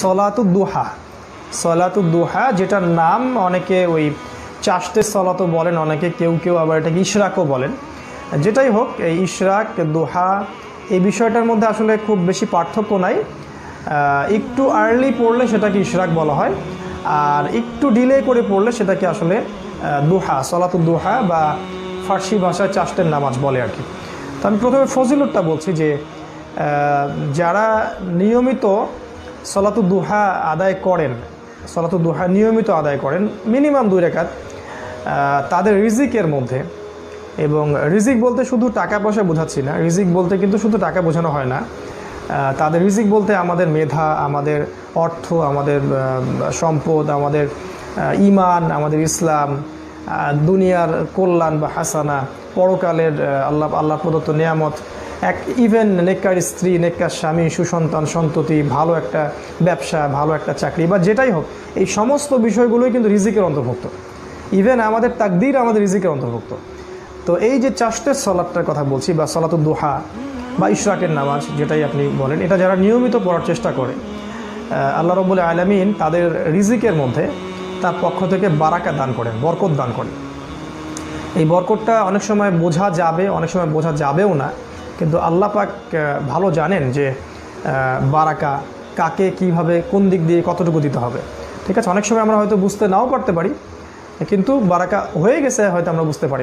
সলাতুদ্দুহা। সলাতুদ্দুহা, যেটার নাম অনেকে ওই চাষতে সলাতো বলেন, অনেকে কেউ কেউ আবার এটাকে ইশরাকও বলেন। যেটাই হোক, এই ইশরাক, দোহা, এই বিষয়টার মধ্যে আসলে খুব বেশি পার্থক্য নাই। একটু আর্লি পড়লে সেটাকে ইশরাক বলা হয়, আর একটু ডিলে করে পড়লে সেটাকে আসলে দোহা সলাতুল দোহা বা ফার্সি ভাষায় চাষতের নামাজ বলে আর কি। তো আমি প্রথমে ফজিলতটা বলছি যে যারা নিয়মিত সলাতু দুহা আদায় করেন, সলাতু দুহা নিয়মিত আদায় করেন, মিনিমাম দুই রেখাত তাদের রিজিকের মধ্যে। এবং রিজিক বলতে শুধু টাকা পয়সা বোঝাচ্ছি না, রিজিক বলতে কিন্তু শুধু টাকা বোঝানো হয় না। তাদের রিজিক বলতে আমাদের মেধা, আমাদের অর্থ, আমাদের সম্পদ, আমাদের ইমান, আমাদের ইসলাম দুনিয়ার কল্যাণ বা হাসানা, পরকালের আল্লাহ আল্লাহ প্রদত্ত নিয়ামত এক ইভেন নেককার স্ত্রী, নেককার স্বামী, সুসন্তান, সন্ততি, ভালো একটা ব্যবসা, ভালো একটা চাকরি বা যেটাই হোক, এই সমস্ত বিষয়গুলোই কিন্তু রিজিকের অন্তর্ভুক্ত। ইভেন আমাদের তাকদির আমাদের রিজিকের অন্তর্ভুক্ত। তো এই যে চাষতের সলাদটার কথা বলছি বা সলাতুল দোহা বা ইশরাকের নামাজ যেটাই আপনি বলেন, এটা যারা নিয়মিত পড়ার চেষ্টা করে আল্লাহ রবুল আলমিন তাদের রিজিকের মধ্যে তার পক্ষ থেকে বারাকা দান করেন, বরকত দান করেন। এই বরকতটা অনেক সময় বোঝা যাবে, অনেক সময় বোঝা যাবেও না কিন্তু আল্লাহ পাক ভালো জানেন যে বারাকা কাকে কীভাবে কোন দিক দিয়ে কতটুকু দিতে হবে। ঠিক আছে, অনেক সময় আমরা হয়তো বুঝতে নাও পারতে পারি, কিন্তু বারাকা হয়ে গেছে হয়তো আমরা বুঝতে পারি।